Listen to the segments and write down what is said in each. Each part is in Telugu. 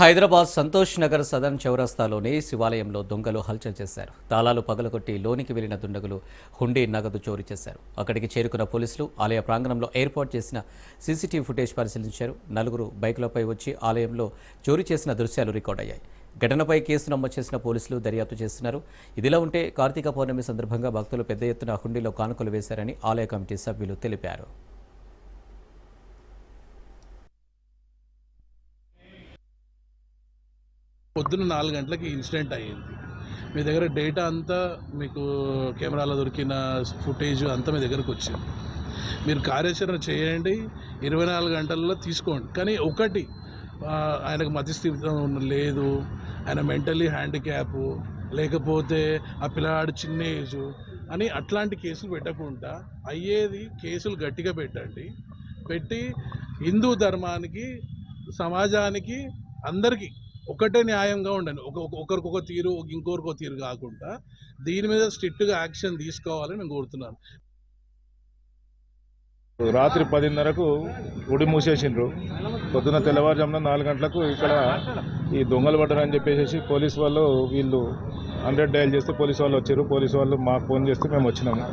హైదరాబాద్ సంతోష్ నగర్ సదన్ చౌరస్తాలోని శివాలయంలో దొంగలు హల్చల్ చేశారు. తాళాలు పగలగొట్టి లోనికి వెళ్ళిన దుండగులు హుండీ నగదు చోరీ చేశారు. అక్కడికి చేరుకున్న పోలీసులు ఆలయ ప్రాంగణంలో ఏర్పాటు చేసిన సీసీటీవీ ఫుటేజ్ పరిశీలించారు. నలుగురు బైకులపై వచ్చి ఆలయంలో చోరీ చేసిన దృశ్యాలు రికార్డ్ అయ్యాయి. ఘటనపై కేసు నమోదు చేసిన పోలీసులు దర్యాప్తు చేస్తున్నారు. ఇదిలా ఉంటే కార్తీక పౌర్ణమి సందర్భంగా భక్తులు పెద్ద ఎత్తున హుండీలో కానుకలు వేశారని ఆలయ కమిటీ సభ్యులు తెలిపారు. పొద్దున్న నాలుగు గంటలకి ఇన్సిడెంట్ అయ్యింది. మీ దగ్గర డేటా అంతా మీకు కెమెరాలో దొరికిన ఫుటేజ్ అంతా మీ దగ్గరకు వచ్చింది. మీరు కార్యాచరణ చేయండి ఇరవై నాలుగు గంటల్లో తీసుకోండి. కానీ ఒకటి ఆయనకు మధ్యస్థితం లేదు ఆయన మెంటలీ హ్యాండిక్యాప్ లేకపోతే ఆ పిల్లవాడు చిన్న ఏజ్ అని అట్లాంటి కేసులు పెట్టకుండా అయ్యేది కేసులు గట్టిగా పెట్టండి. పెట్టి హిందూ ధర్మానికి సమాజానికి అందరికీ ఒకటే న్యాయంగా ఉండండి. ఒక ఒకరికొక తీరు ఇంకొకరికొక తీరు కాకుండా దీని మీద స్ట్రిక్ట్గా యాక్షన్ తీసుకోవాలని నేను కోరుతున్నాను. రాత్రి పదిన్నరకు ఉడి మూసేసిండ్రు. పొద్దున తెల్లవారుజామున నాలుగు గంటలకు ఇక్కడ ఈ దొంగలు పడ్డారని చెప్పేసి పోలీస్ వాళ్ళు వీళ్ళు హండ్రెడ్ డయల్ చేస్తే పోలీస్ వాళ్ళు వచ్చారు. పోలీస్ వాళ్ళు మాకు ఫోన్ చేస్తే మేము వచ్చినాము.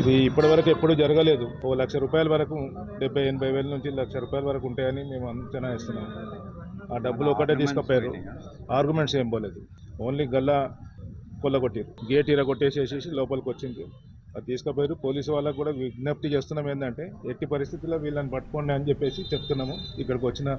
ఇది ఇప్పటివరకు ఎప్పుడూ జరగలేదు. ఓ లక్ష రూపాయల వరకు డెబ్బై ఎనభై వేల నుంచి లక్ష రూపాయల వరకు ఉంటాయని మేము అంచనా ఇస్తున్నాము ఆ డబ్బులు ఒకటే తీసుకుపోయారు. ఆర్గ్యుమెంట్స్ ఏం పోలేదు. ఓన్లీ గల్లా కొల్లగొట్టారు. గేట్ ఇరగొట్టేసేసి లోపలికి వచ్చింది అది తీసుకుపోయారు. పోలీసు వాళ్ళకు కూడా విజ్ఞప్తి చేస్తున్నాం ఏంటంటే ఎట్టి పరిస్థితుల్లో వీళ్ళని పట్టుకోండి అని చెప్పేసి చెప్తున్నాము. ఇక్కడికి వచ్చిన